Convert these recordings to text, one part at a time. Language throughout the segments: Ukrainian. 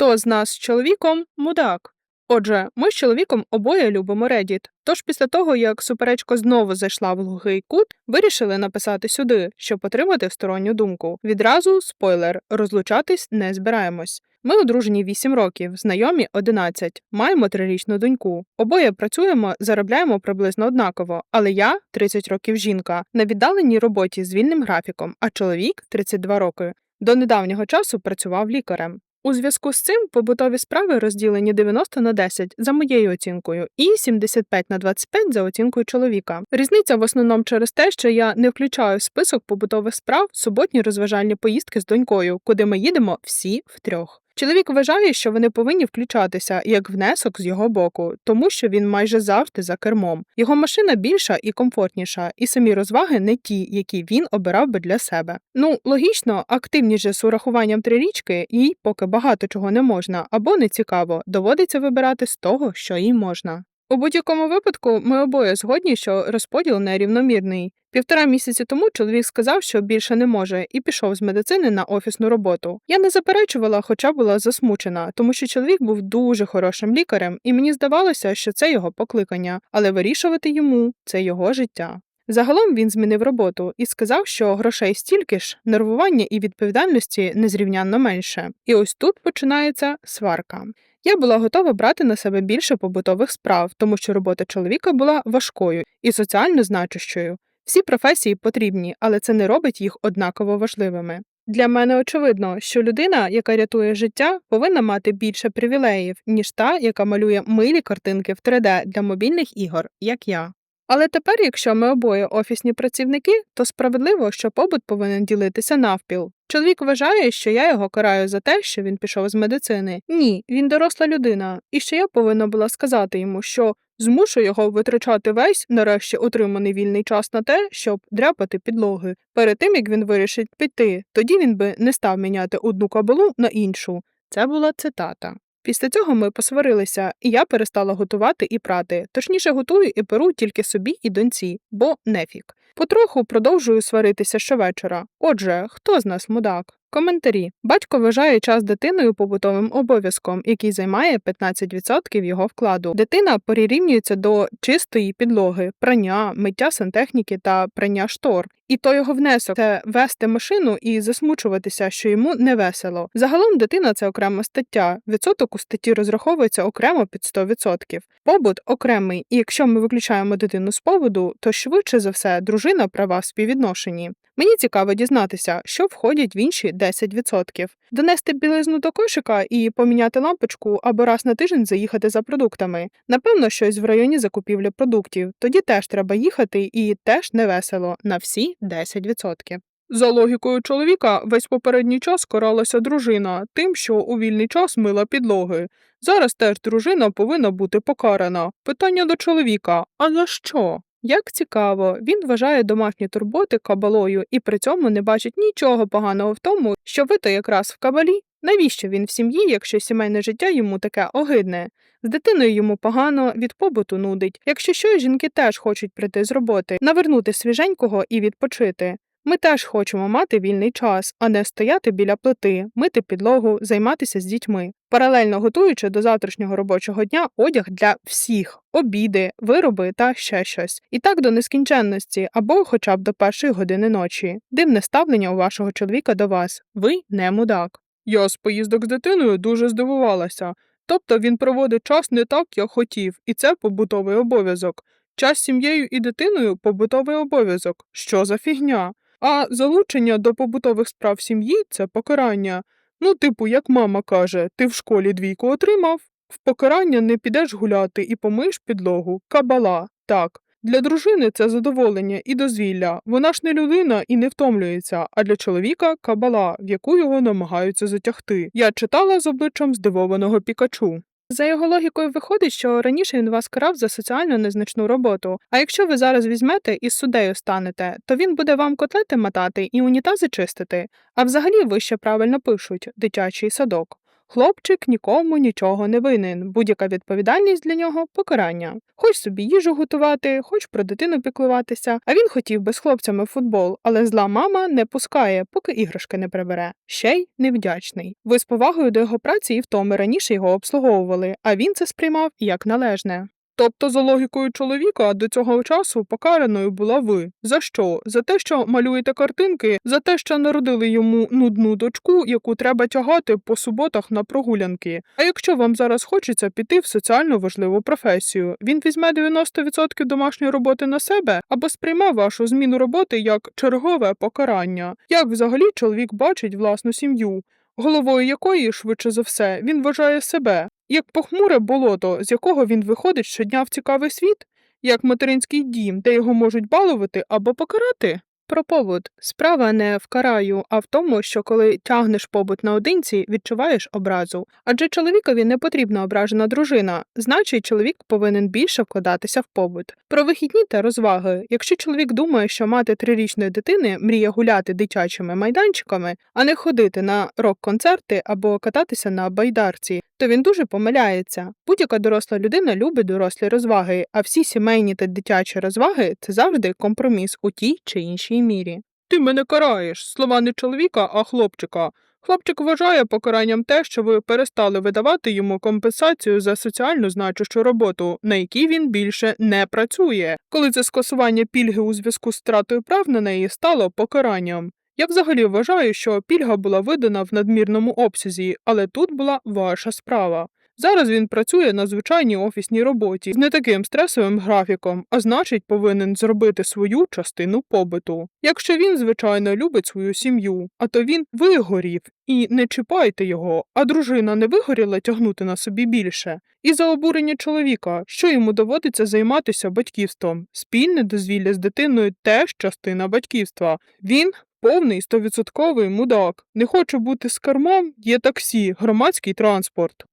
Хто з нас з чоловіком мудак? Отже, ми з чоловіком обоє любимо Reddit. Тож після того, як суперечка знову зайшла в глухий кут, вирішили написати сюди, щоб отримати сторонню думку. Відразу спойлер: розлучатись не збираємось. Ми одружені 8 років, знайомі 11, маємо трирічну доньку. Обоє працюємо, заробляємо приблизно однаково, але я 30 років жінка, на віддаленій роботі з вільним графіком, а чоловік 32 роки. До недавнього часу працював лікарем. У зв'язку з цим побутові справи розділені 90 на 10 за моєю оцінкою і 75 на 25 за оцінкою чоловіка. Різниця в основному через те, що я не включаю в список побутових справ суботні розважальні поїздки з донькою, куди ми їдемо всі втрьох. Чоловік вважає, що вони повинні включатися як внесок з його боку, тому що він майже завжди за кермом. Його машина більша і комфортніша, і самі розваги не ті, які він обирав би для себе. Ну логічно, активніше з урахуванням трирічки, їй поки багато чого не можна або не цікаво, доводиться вибирати з того, що їй можна. У будь-якому випадку ми обоє згодні, що розподіл нерівномірний. Півтора місяці тому чоловік сказав, що більше не може, і пішов з медицини на офісну роботу. Я не заперечувала, хоча була засмучена, тому що чоловік був дуже хорошим лікарем, і мені здавалося, що це його покликання, але вирішувати йому це його життя. Загалом він змінив роботу і сказав, що грошей стільки ж, нервування і відповідальності незрівнянно менше. І ось тут починається сварка. Я була готова брати на себе більше побутових справ, тому що робота чоловіка була важкою і соціально значущою. Всі професії потрібні, але це не робить їх однаково важливими. Для мене очевидно, що людина, яка рятує життя, повинна мати більше привілеїв, ніж та, яка малює милі картинки в 3D для мобільних ігор, як я. Але тепер, якщо ми обоє офісні працівники, то справедливо, що побут повинен ділитися навпіл. Чоловік вважає, що я його караю за те, що він пішов з медицини. Ні, він доросла людина, і що я повинна була сказати йому, що змушу його витрачати весь нарешті отриманий вільний час на те, щоб дряпати підлоги. Перед тим як він вирішить піти, тоді він би не став міняти одну кабалу на іншу. Це була цитата. Після цього ми посварилися, і я перестала готувати і прати. Точніше, готую і перу тільки собі і доньці, бо нефік. Потроху продовжую сваритися щовечора. Отже, хто з нас мудак? Коментарі. Батько вважає час дитиною побутовим обов'язком, який займає 15% його вкладу. Дитина порівнюється до чистої підлоги, прання, миття сантехніки та прання штор. І то його внесок це вести машину і засмучуватися, що йому не весело. Загалом дитина це окрема стаття. Відсоток у статті розраховується окремо під 100%. Побут окремий, і якщо ми виключаємо дитину з поводу, то швидше за все дружина права в співвідношенні. Мені цікаво дізнатися, що входять в інші 10%. Донести білизну до кошика і поміняти лампочку або раз на тиждень заїхати за продуктами. Напевно, щось в районі закупівлі продуктів. Тоді теж треба їхати і теж не весело на всі 10%. За логікою чоловіка, весь попередній час каралася дружина тим, що у вільний час мила підлоги. Зараз теж дружина повинна бути покарана. Питання до чоловіка: а за що? Як цікаво, він вважає домашні турботи кабалою і при цьому не бачить нічого поганого в тому, що ви то якраз в кабалі. Навіщо він в сім'ї, якщо сімейне життя йому таке огидне? З дитиною йому погано, від побуту нудить. Якщо що, жінки теж хочуть прийти з роботи, навернути свіженького і відпочити. Ми теж хочемо мати вільний час, а не стояти біля плити, мити підлогу, займатися з дітьми, паралельно готуючи до завтрашнього робочого дня одяг для всіх, обіди, вироби та ще щось. І так до нескінченності або хоча б до першої години ночі. Дивне ставлення у вашого чоловіка до вас. Ви не мудак. Я з поїздок з дитиною дуже здивувалася. Тобто він проводить час не так, як хотів, і це побутовий обов'язок. Час з сім'єю і дитиною побутовий обов'язок. Що за фігня? А залучення до побутових справ сім'ї це покарання. Ну, типу, як мама каже, ти в школі двійку отримав, в покарання не підеш гуляти і помиєш підлогу. Кабала. Так. Для дружини це задоволення і дозвілля. Вона ж не людина і не втомлюється, а для чоловіка кабала, в яку його намагаються затягти. Я читала з обличчям здивованого пікачу. За його логікою виходить, що раніше він вас карав за соціально незначну роботу. А якщо ви зараз візьмете і з суддею станете, то він буде вам котлети мотати і унітази чистити. А взагалі вище правильно пишуть дитячий садок. Хлопчик нікому нічого не винен. Будь-яка відповідальність для нього покарання. Хоч собі їжу готувати, хоч про дитину піклуватися. А він хотів би з хлопцями в футбол, але зла мама не пускає, поки іграшки не прибере. Ще й невдячний. Ви з повагою до його праці і втоми раніше його обслуговували, а він це сприймав як належне. Тобто, за логікою чоловіка, до цього часу покараною була ви. За що? За те, що малюєте картинки, за те, що народили йому нудну дочку, яку треба тягати по суботах на прогулянки. А якщо вам зараз хочеться піти в соціально важливу професію, він візьме 90% домашньої роботи на себе або сприйме вашу зміну роботи як чергове покарання. Як взагалі чоловік бачить власну сім'ю? головою якої, швидше за все, він вважає себе, як похмуре болото, з якого він виходить щодня в цікавий світ, як материнський дім, де його можуть балувати або покарати. Про побут. Справа не в караю, а в тому, що коли тягнеш побут наодинці, відчуваєш образу. Адже чоловікові не потрібна ображена дружина, значить, чоловік повинен більше вкладатися в побут. Про вихідні та розваги. Якщо чоловік думає, що мати трирічної дитини мріє гуляти дитячими майданчиками, а не ходити на рок-концерти або кататися на байдарці, то він дуже помиляється. Будь-яка доросла людина любить дорослі розваги, а всі сімейні та дитячі розваги це завжди компроміс у тій чи іншій мірі. Ти мене караєш, слова не чоловіка, а хлопчика. Хлопчик вважає покаранням те, що ви перестали видавати йому компенсацію за соціально значущу роботу, на якій він більше не працює, коли це скасування пільги у зв'язку з втратою прав на неї стало покаранням. Я взагалі вважаю, що пільга була видана в надмірному обсязі, але тут була ваша справа. Зараз він працює на звичайній офісній роботі з не таким стресовим графіком, а значить, повинен зробити свою частину побиту. Якщо він, звичайно, любить свою сім'ю, а то він вигорів і не чіпайте його, а дружина не вигоріла тягнути на собі більше. І за обурення чоловіка, що йому доводиться займатися батьківством, спільне дозвілля з дитиною теж частина батьківства. Він Повний стовідсотковий мудак. Не хочу бути з кермом, є таксі, громадський транспорт.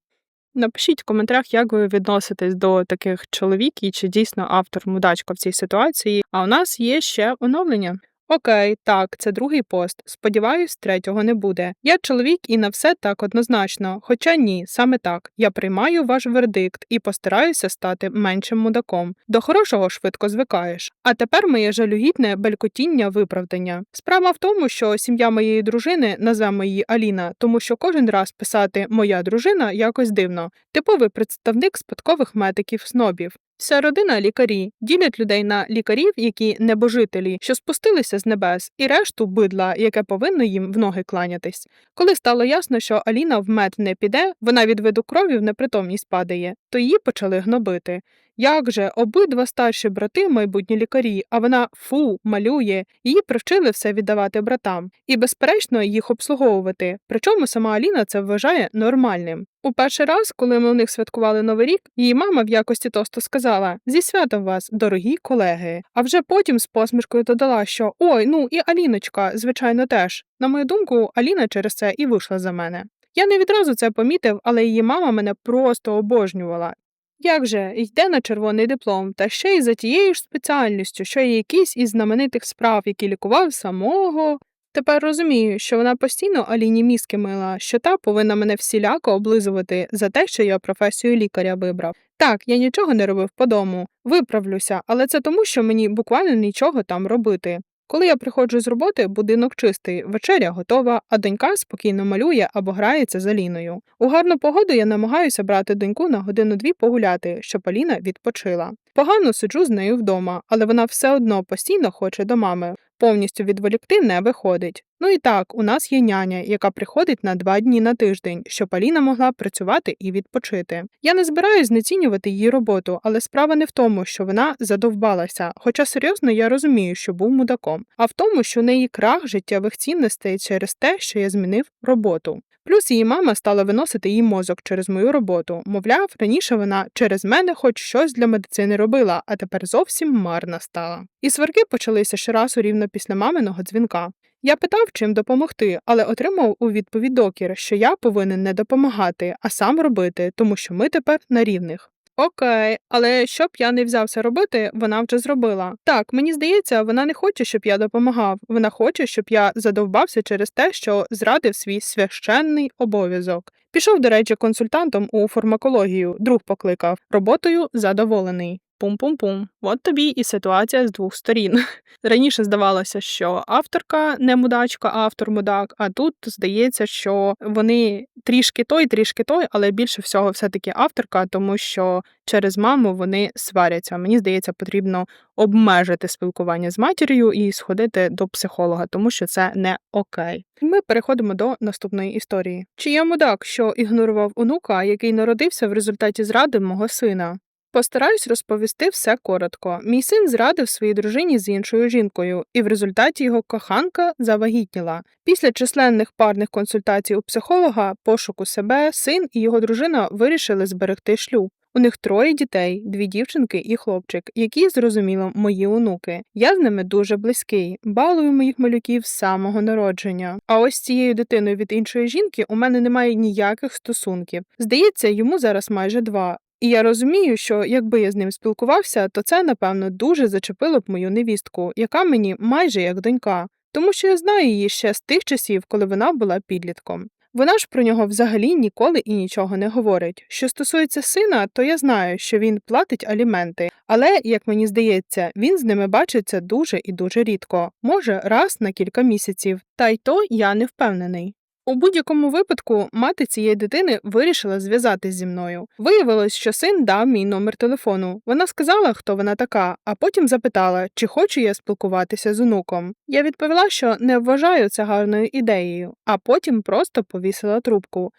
Напишіть в коментарях, як ви відноситесь до таких чоловіків, чи дійсно автор мудачка в цій ситуації. А у нас є ще оновлення. Окей, так, це другий пост. Сподіваюсь, третього не буде. Я чоловік і на все так однозначно. Хоча ні, саме так. Я приймаю ваш вердикт і постараюся стати меншим мудаком. До хорошого швидко звикаєш. А тепер моє жалюгідне белькотіння виправдання. Справа в тому, що сім'я моєї дружини назвемо її Аліна, тому що кожен раз писати моя дружина якось дивно. Типовий представник спадкових медиків снобів. Вся родина лікарі ділять людей на лікарів, які небожителі, що спустилися з небес, і решту бидла, яке повинно їм в ноги кланятись. Коли стало ясно, що Аліна в мед не піде, вона від виду крові в непритомність падає, то її почали гнобити. Як же обидва старші брати, майбутні лікарі, а вона фу малює, її привчили все віддавати братам і, безперечно, їх обслуговувати. Причому сама Аліна це вважає нормальним. У перший раз, коли ми у них святкували новий рік, її мама в якості тосту сказала: зі святом вас, дорогі колеги. А вже потім з посмішкою додала, що ой, ну і Аліночка, звичайно, теж. На мою думку, Аліна через це і вийшла за мене. Я не відразу це помітив, але її мама мене просто обожнювала. Як же йде на червоний диплом, та ще й за тією ж спеціальністю, що є якийсь із знаменитих справ, які лікував самого. Тепер розумію, що вона постійно Аліні мізки мила, що та повинна мене всіляко облизувати за те, що я професію лікаря вибрав. Так, я нічого не робив по дому, виправлюся, але це тому, що мені буквально нічого там робити. Коли я приходжу з роботи, будинок чистий, вечеря готова, а донька спокійно малює або грається з Аліною. У гарну погоду я намагаюся брати доньку на годину-дві погуляти, щоб Аліна відпочила. Погано сиджу з нею вдома, але вона все одно постійно хоче до мами. Повністю відволікти не виходить. Ну і так, у нас є няня, яка приходить на два дні на тиждень, щоб Аліна могла працювати і відпочити. Я не збираюсь знецінювати її роботу, але справа не в тому, що вона задовбалася, хоча серйозно я розумію, що був мудаком, а в тому, що в неї крах життєвих цінностей через те, що я змінив роботу. Плюс її мама стала виносити її мозок через мою роботу. Мовляв, раніше вона через мене хоч щось для медицини робила, а тепер зовсім марна стала. І сварки почалися щоразу рівно після маминого дзвінка. Я питав, чим допомогти, але отримав у відповідь докір, що я повинен не допомагати, а сам робити, тому що ми тепер на рівних. Окей, але що б я не взявся робити, вона вже зробила. Так, мені здається, вона не хоче, щоб я допомагав. Вона хоче, щоб я задовбався через те, що зрадив свій священний обов'язок. Пішов, до речі, консультантом у фармакологію, друг покликав. Роботою задоволений. Пум-пум-пум. От тобі і ситуація з двох сторін. Раніше здавалося, що авторка не мудачка, автор мудак. А тут здається, що вони трішки той, трішки той, але більше всього, все-таки авторка, тому що через маму вони сваряться. Мені здається, потрібно обмежити спілкування з матір'ю і сходити до психолога, тому що це не окей. Ми переходимо до наступної історії. Чи я мудак, що ігнорував онука, який народився в результаті зради мого сина? Постараюсь розповісти все коротко. Мій син зрадив своїй дружині з іншою жінкою, і в результаті його коханка завагітніла. Після численних парних консультацій у психолога, пошуку себе, син і його дружина вирішили зберегти шлюб. У них троє дітей, дві дівчинки і хлопчик, які, зрозуміло, мої онуки. Я з ними дуже близький, балую моїх малюків з самого народження. А ось цією дитиною від іншої жінки у мене немає ніяких стосунків. Здається, йому зараз майже два. І я розумію, що якби я з ним спілкувався, то це, напевно, дуже зачепило б мою невістку, яка мені майже як донька, тому що я знаю її ще з тих часів, коли вона була підлітком. Вона ж про нього взагалі ніколи і нічого не говорить. Що стосується сина, то я знаю, що він платить аліменти, але, як мені здається, він з ними бачиться дуже і дуже рідко, може раз на кілька місяців, та й то я не впевнений. У будь-якому випадку мати цієї дитини вирішила зв'язатись зі мною. Виявилось, що син дав мій номер телефону. Вона сказала, хто вона така, а потім запитала, чи хочу я спілкуватися з онуком. Я відповіла, що не вважаю це гарною ідеєю, а потім просто повісила трубку.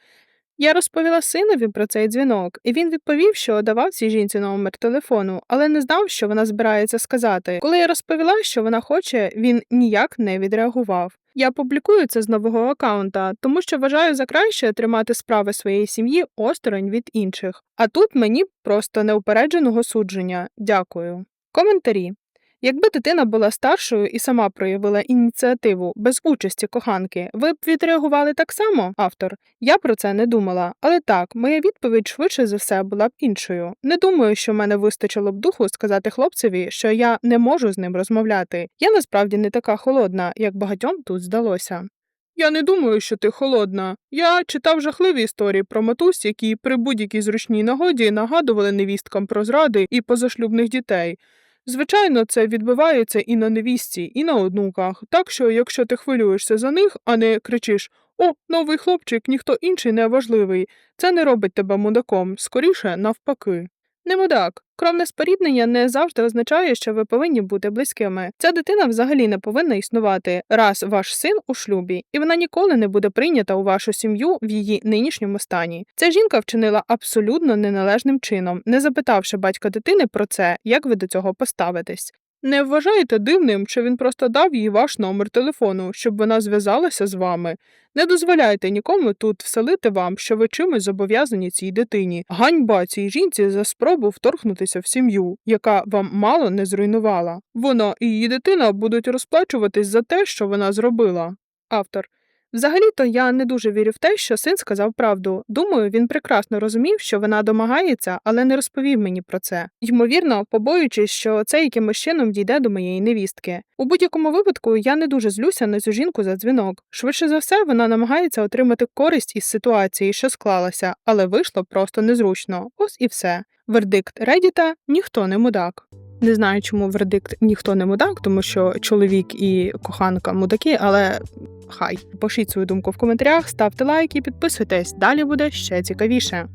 Я розповіла синові про цей дзвінок, і він відповів, що давав цій жінці номер телефону, але не знав, що вона збирається сказати. Коли я розповіла, що вона хоче, він ніяк не відреагував. Я публікую це з нового аккаунта, тому що вважаю за краще тримати справи своєї сім'ї осторонь від інших. А тут мені просто неупередженого судження. Дякую. Коментарі. Якби дитина була старшою і сама проявила ініціативу без участі коханки, ви б відреагували так само, автор? Я про це не думала, але так, моя відповідь швидше за все була б іншою. Не думаю, що в мене вистачило б духу сказати хлопцеві, що я не можу з ним розмовляти. Я насправді не така холодна, як багатьом тут здалося. Я не думаю, що ти холодна. Я читав жахливі історії про матусь, які при будь-якій зручній нагоді нагадували невісткам про зради і позашлюбних дітей. Звичайно, це відбивається і на невістці, і на онуках, так що, якщо ти хвилюєшся за них, а не кричиш О, новий хлопчик, ніхто інший не важливий, це не робить тебе мудаком, скоріше навпаки. Не мудак. Кровне споріднення не завжди означає, що ви повинні бути близькими. Ця дитина взагалі не повинна існувати, раз ваш син у шлюбі, і вона ніколи не буде прийнята у вашу сім'ю в її нинішньому стані. Ця жінка вчинила абсолютно неналежним чином, не запитавши батька дитини про це, як ви до цього поставитесь. Не вважаєте дивним, що він просто дав їй ваш номер телефону, щоб вона зв'язалася з вами. Не дозволяйте нікому тут вселити вам, що ви чимось зобов'язані цій дитині. Ганьба цій жінці за спробу вторгнутися в сім'ю, яка вам мало не зруйнувала. Вона і її дитина будуть розплачуватись за те, що вона зробила. Автор. Взагалі-то я не дуже вірю в те, що син сказав правду. Думаю, він прекрасно розумів, що вона домагається, але не розповів мені про це. Ймовірно, побоюючись, що це якимось чином дійде до моєї невістки. У будь-якому випадку я не дуже злюся на цю жінку за дзвінок. Швидше за все, вона намагається отримати користь із ситуації, що склалася, але вийшло просто незручно. Ось і все. Вердикт Редіта ніхто не мудак. Не знаю, чому вердикт ніхто не мудак, тому що чоловік і коханка мудаки, але хай. Пишіть свою думку в коментарях, ставте лайки, підписуйтесь. Далі буде ще цікавіше.